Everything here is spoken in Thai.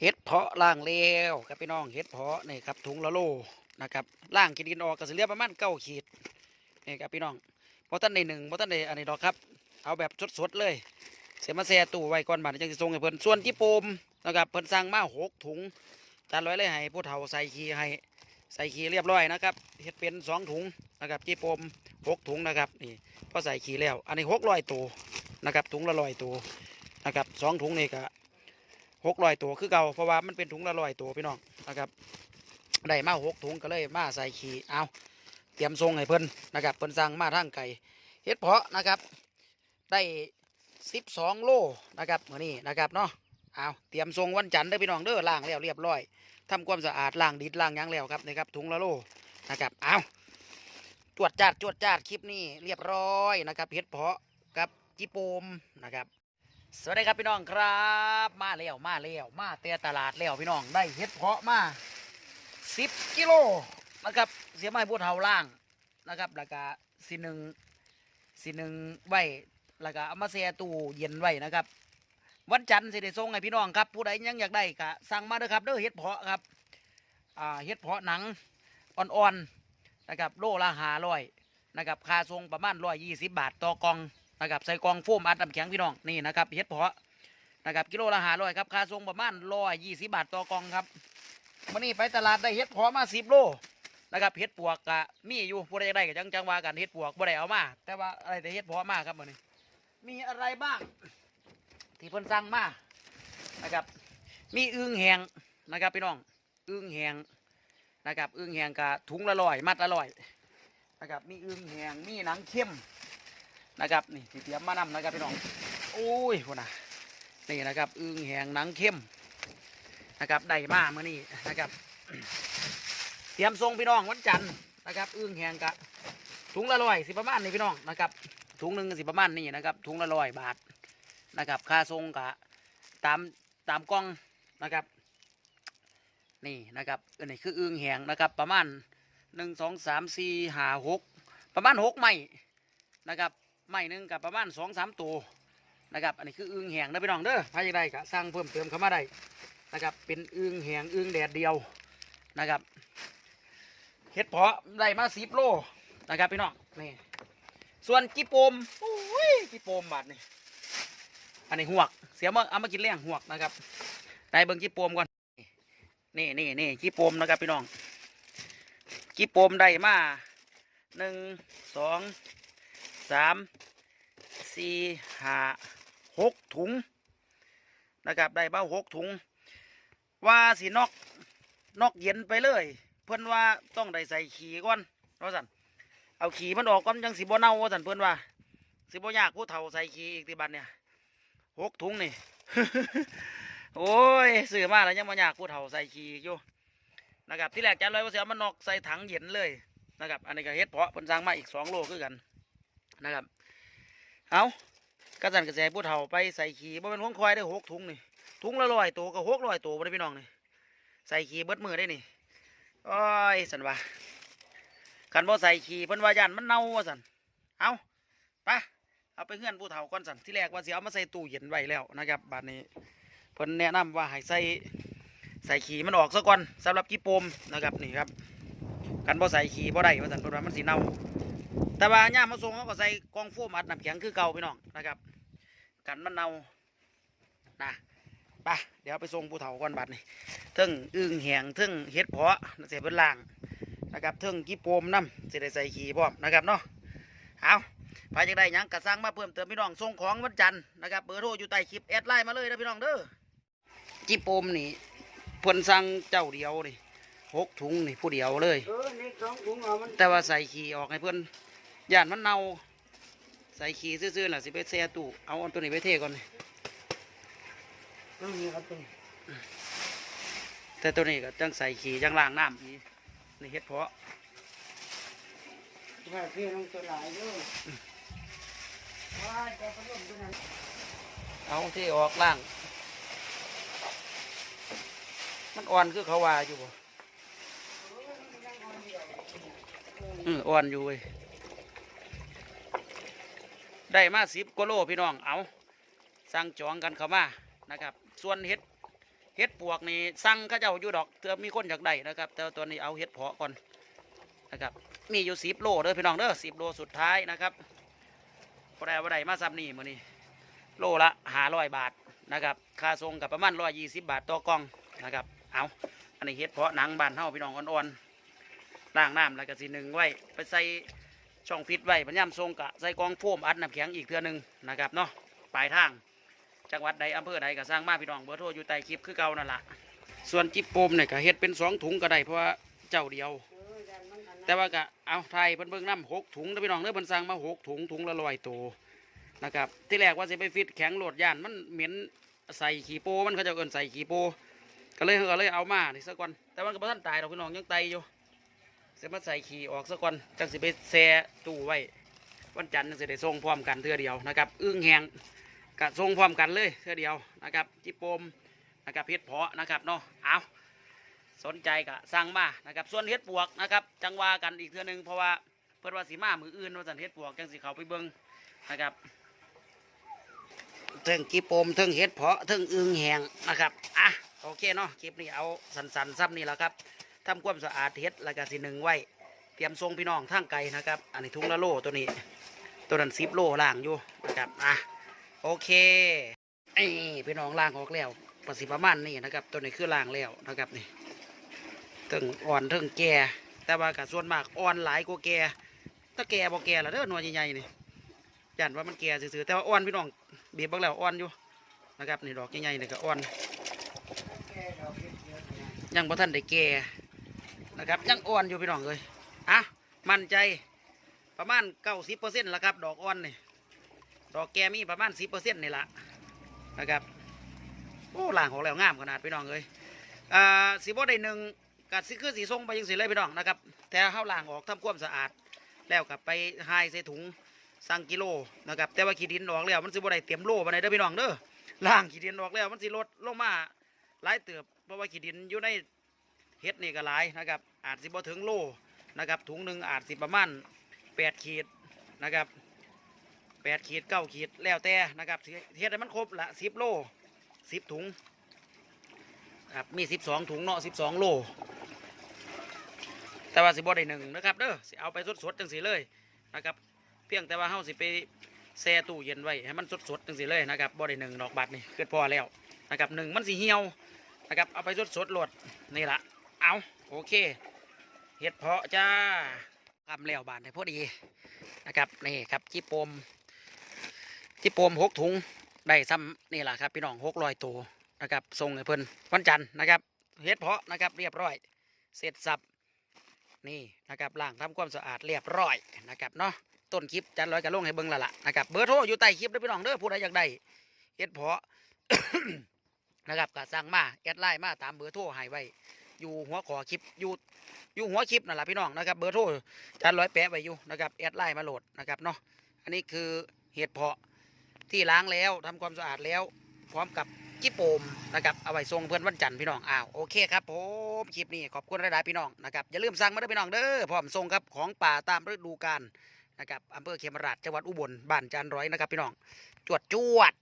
เห็ดเพาะล่างเลี้ยวครับพี่น้องเห็ดเพาะนี่ครับถุงละโลนะครับล่างกินดินออกก็สิเหลือประมาณเก้าขีดนี่ครับพี่น้องพอท่านในหนึ่งพอท่านในอันนี้ดอกครับ เอาแบบสดๆเลยเสียมาแซ่ตู้ไว้ก่อนบัดนี้จังสิส่งให้เพิ่นส่วนที่โปมนะครับเพิ่นสั่งมาหกถุงจานร้อยเลยให้ผู้เฒ่าใส่ขี้ให้ใส่ขี้เรียบร้อยนะครับเฮ็ดเป็นสองถุงนะครับที่โปมหกถุงนะครับนี่พอใส่ขี้แล้ว อันนี้หกร้อยตัวนะครับถุงละร้อยตัวนะครับสองถุงนี่ก็ หกร้อยตัวคือเก่าเพราะว่ามันเป็นถุงละร้อยตัวพี่น้องนะครับได้มาหกถุงก็เลยมาใส่ขี้เอาเตรียมส่งให้เพิ่นนะครับเพิ่นสั่งมาทางไก่เฮ็ดเพาะนะครับได้สิบสองโลนะครับเมื่อนี้นะครับเนาะเอาเตรียมทรงวันจันทร์เด้พี่น้องเด้อล้างแล้วเรียบร้อยทำความสะอาดล้างดินล้างยังแล้วครับนะครับถุงละโลนะครับเอาจวดจาดจวดจาดคลิปนี้เรียบร้อยนะครับเฮ็ดเพาะกับจิโปมนะครับ สวัสดีครับพี่น้องครับ มาแล้วมาแล้วมาเตะตลาดแล้วพี่น้องได้เฮ็ดเพาะมาสิบกิโลนะครับเสียไม้บัวเทาล่างนะครับแล้วก็สิหนึ่งสิหนึ่งไว้แล้วก็เอามาแช่ตู้เย็นไว้นะครับ วันจันทร์สิได้ส่งให้พี่น้องครับผู้ใดยังอยากได้ก็สั่งมาเด้อครับเด้อเฮ็ดเพาะครับอ่าเฮ็ดเพาะหนังอ่อนๆนะครับโลละหาร้อยนะครับค่าส่งประมาณร้อยยี่สิบบาทต่อกอง นะครับใส่กองโฟมอัดน้ำแข็งพี่น้องนี่นะครับเฮ็ดเพาะนะครับกิโลละห้าร้อยครับค่าส่งประมาณร้อยยี่สิบบาทต่อกองครับวันนี้ไปตลาดได้เฮ็ดเพาะมาสิบโลนะครับเฮ็ดปวกกะมีอยู่ผู้ใดอยากได้ก็จังจังว่ากันเฮ็ดปวกบ่ได้เอามา แต่ว่าอะไรแต่เฮ็ดเพาะมาครับมื้อนี้ มีอะไรบ้าง ที่เพิ่นสั่งมานะครับ มีอึ่งแหงนะครับพี่น้องอึ่งแหงนะครับอึ่งแหงกะถุงละร้อยมัดละร้อยนะครับมีอึ่งแหงมีหนังเข้ม นะครับนี่ที่เตรียมมานำนะครับพี่น้องโอ้ยคนน่ะนี่นะครับอึ่งแหงหนังเข้มนะครับได้มาเมื่อนี้นะครับเตรียมส่งพี่น้องวันจันทร์นะครับอึ่งแหงกะถุงละร้อยสิประมาณนี้พี่น้องนะครับถุงหนึ่งสิประมาณนี้นะครับถุงละร้อยบาทนะครับค่าทรงกะตามตามกล้องนะครับนี่นะครับอันนี้คืออึ่งแหงนะครับประมาณหนึ่งสองสามสี่ห้าหกประมาณหกไม้นะครับ ไม้หนึ่งกับประมาณสองสามตัวนะครับ อันนี้คืออึงแหงนะพี่น้องเด้อถ้าอยากได้ก็สั่งเพิ่มเติมเข้ามาได้นะครับ เป็นอึงแหงอึงแดดเดียวนะครับเห็ดเพาะได้มาสิบโลนะครับพี่น้องนี่ส่วนกีโปมโอ้ยกีโปมบาดนี่อันนี้หวก เสียมาเอามากินแรงหวกนะครับได้เบิ่งกีโปมก่อนนี่นี่นี่กีโปมนะครับพี่น้องกีโปมได้มาหนึ่งสอง สามสี่ห้าหกถุงนะครับ ได้เบ้าหกถุง ว่าสีนอกนอกเย็นไปเลย เพื่อนว่าต้องได้ใส่ขี่ก่อนเพราะสันเอาขี่มันออกก่อนจังสิบ่เน่าว่าสันเพิ่อนว่าสิบ่ยากผู้เฒ่าใส่ขี่อีกทีบัดเนี่ยหกถุงนี่โอ้ยซื้อมาแล้วยังบ่ยากผู้เฒ่าใส่ขี่อยู่นะครับที่แรกจะเลยว่าเสิเอามันนอกใส่ถังเย็นเลยนะครับ อันนี้ก็เฮ็ดเพาะเพิ่นสั่งมาอีกสองโลคือกัน นะครับ เอากระสันกระแสผู้เฒ่าไปใส่ขี่บ่เป็นห่วงควายได้หกถุงนี่ถุงละร้อยตัวก็หกร้อยตัวบ่ได้พี่น้องนี่ใส่ขี่เบิดมือได้นี่โอ้ยสันว่าขันบ่ใส่ขี่เพิ่นว่ายันมันเน่าว่าสันเอาไปเอาไปเงื่อนผู้เฒ่าก่อนสันที่แรกว่าสิเอามาใส่ตู้เย็นไว้แล้วนะครับบัดนี้เพิ่นแนะนำว่าให้ใส่ใส่ขี่มันออกซะก่อนสำหรับกีโปมนะครับนี่ครับขันบ่ใส่ขี่บ่ได้ว่าสันเพิ่นว่ามันสิเน่า แต่ว่าย่ามมาส่งเขาก็ใส่กล่องโฟมอัดน้ำแข็งคือเก่าพี่น้องนะครับ กันมันเน่านะไปเดี๋ยวไปส่งผู้เฒ่าก่อนบัดนี้เทิงอึ่งแหงเทิงเฮ็ดเพาะเสียเพิ่นล่างนะครับเทิงกี่โปมน้ำสิได้ใส่ขี่พร้อมนะครับเนาะเอาใครจะได้หยังกระซังมาเพิ่มเติมพี่น้องส่งของวันจันทร์นะครับเบอร์โทรอยู่ใต้คลิปแอดไลน์มาเลยนะพี่น้องเด้อกี่โปมนี่เพิ่นสั่งเจ้าเดียวนี่หกถุงนี่ผู้เดียวเลยเออนี่สองถุงเอามันแต่ว่าใส่ขี่ออกให้เพิ่น ย่านมันเน่าใส่ขี่ซื่อๆน่ะสิไปแช่ตู้เอาอันตัวนี้ไปเทก่อนนี่ต้องมีเอาตัวแต่ตัวนี้ก็จังใส่ขี่จังล้างน้ำนี่นี่เฮ็ดเพาะว่าพี่น้องตัวหลายเด้อว่าจะผสมตัวนั้นเอาที่ออกล่าง มันอ่อนคือเขาว่าอยู่บ่อืออ่อนอยู่เว้ย ได้มาสิบกโลพี่น้องเอาสั่งจองกันเข้ามานะครับ ส่วนเห็ดเฮ็ดปวกนี่สั่งข้าเจ้าอยู่ดอกเตือมีคนอยากได้นะครับ แต่ตัวนี้เอาเฮ็ดเพาะก่อนนะครับ มีอยู่สิบโลเด้อพี่น้องเด้อสิบโลสุดท้ายนะครับพอได้บ่ได้มาซ้ำนี่มือนี้โลละหาร้อยบาทนะครับค่าส่งกับประมาณร้อยยี่สิบบาทต่อกล่องนะครับ เอาอันนี้เฮ็ดเพาะหนังบานเฮาพี่น้องอ่อนๆล้างน้ำแล้วก็สิหนึ่งไว้ไปใส่ ช่องฟิตไว้พยายามส่งกะใส่กองโฟมอัดน้ำแข็งอีกเทื่อหนึงนะครับเนาะปลายทาง จังหวัดใดอำเภอใดก็สร้างมาพี่น้องเบอร์โทรอยู่ใต้คลิปคือเก่านั่นละส่วนจิบโปมเนี่ยก็เฮ็ดเป็นสองถุงก็ได้เพราะว่าเจ้าเดียว แต่ว่าก็เอาไทยเพิ่นเบิ่งน้ำหกถุงนะพี่น้องเด้อเพิ่นสั่งมาหกถุงถุงละร้อยตัวนะครับที่แรกว่าสิไปฟิตแข็งโหลดย่านมันเหม็นใส่ขี้โปมันเขาจะเอิ้นใส่ขี้โปก็เลยก็เลยเอามานี่ซะก่อนแต่ว่าก็บ่ทันตายดอกพี่น้องยังไตอยู่ สิมาใส่ขี้ออกซะก่อนจังสิไปแช่ตู้ไว้ วันจันทร์จังสิได้ส่งพร้อมกันเทื่อเดียวนะครับอึ้งแหงกะทรงพร้อมกันเลยเท่าเดียวนะครับจิปมนะครับเฮ็ดเพาะนะครับเนาะเอาสนใจกะสั่งมานะครับส่วนเฮ็ดปวกนะครับ จังว่ากันอีกเทื่อหนึงเพราะว่าเพิ่นว่าสีมามืออื่นว่าสันเฮ็ดปวกจังสิเขาไปเบิงนะครับเทิงจิโปมเทิงเฮ็ดเพาะเทิงอึงแหงนะครับอะโอเคเนาะคลิปนี้เอาสันๆซ้ำนี่แหละครับ ทำความสะอาดเฮ็ดแล้วก็สิหนึ่งไว้ เตรียมส่งพี่น้องทางไกลนะครับ อันนี้ถุงละโลตัวนี้ ตัวนั้นสิบโลล่างอยู่นะครับอะโอเคไอ้พี่น้องล่างออกแล้วประสิประมาณนี้นะครับ ตัวนี้คือล่างแล้วนะครับนี่ถึงอ่อนถึงแก่แต่ว่ากับส่วนมากอ่อนหลายกว่าแก่ถ้าแก่บ่แก่ละเด้อหน่วยใหญ่ๆนี่ยันว่ามันแก่ซื่อๆแต่ว่าอ่อนพี่น้องบีบบักแล้วอ่อนอยู่นะครับนี่ดอกใหญ่ๆนี่ก็อ่อนยังบ่ทันได้แก่ นะครับยังอ่อนอยู่พี่น้องเลยอะมั่นใจประมาณเก้าสิบเปอร์เซ็นต์ละครับ ดอกอ่อนนี่ดอกแกมีประมาณสิบเปอร์เซ็นต์นี่ละนะครับโอ้ล่างของแล้วงามขนาดพี่น้องเลยอ่าสีบ่ได้หนึ่งกัดสิคือสีทรงไปยังสีเลยพี่น้องนะครับ แต่เข้าวล่างออกทำความสะอาด แล้วกับไปหายใส่ถุงสั่งกิโลนะครับแต่ว่าขี้ดินออกแล้วมันสิบ่ได้เตรียมโลมาในเด้อพี่น้องเด้อล่างขี้ดินออกแล้วมันสิลดลงมาหลายเติบเพราะว่าขี้ดินอยู่ใน เฮ็ดนี่ก็หลายนะครับอาจสิบ่ถึงโลนะครับถุงหนึ่งอาจสิประมาณแปดขีดนะครับแปดขีดเก้าขีดแล้วแต่นะครับเฮ็ดให้มันครบละสิบโลสิบถุงครับมีสิบสองถุงเนาะสิบสองโลแต่ว่าสิบ่ได้หนึ่งนะครับเด้อสิเอาไปสดๆจังสีเลยนะครับเพียงแต่ว่าเฮาสิไปแช่ตู้เย็นไว้ให้มันสดๆจังสีเลยนะครับบ่ได้หนึ่งดอกบัตรนี่เกิดพอแล้วนะครับหนึ่งมันสีเหี่ยวนะครับเอาไปสดๆโหลดนี่ละ เอาโอเคเห็ดเพาะจ้าทำแล้วบานได้พอดีนะครับนี่ครับจีโปมจีโปมหกถุงได้ซ้ำนี่แหละครับพี่น้องหกร้อยตัวนะครับส่งให้เพิ่นวันจันทร์นะครับเห็ดเพาะนะครับเรียบร้อย เสร็จสับนี่นะครับล้างทำความสะอาดเรียบร้อยนะครับเนาะต้นคลิปจันร้อยกับลงให้เบิ่งละละนะครับเบอร์โทรอยู่ใต้คลิปเด้อพี่น้องเด้อผู้ใดอยากได้เฮ็ดเพาะนะครับก็สั่งมาแอดไลน์มาตามเบอร์โทรให้ไว้ อยู่หัวขอคลิปอยู่อยู่หัวคลิปนั่นแหละพี่น้องนะครับเบอร์โทรจันร้อยแปะไว้อยู่นะครับแอดไลน์มาโหลดนะครับเนาะอันนี้คือเห็ดเพาะที่ล้างแล้วทำความสะอาดแล้ว พร้อมกับจิโปมนะครับเอาไว้ส่งเพื่อนวันจันทร์พี่น้องอ้าวโอเคครับผมคลิปนี้ขอบคุณหลายๆพี่น้องนะครับอย่าลืมสั่งมาด้อพี่น้องเด้อพร้อมส่งครับของป่าตามฤดูกาลนะครับอำเภอเขมราชจังหวัดอุบลบ้านจันร้อยนะครับพี่น้องจวดจวด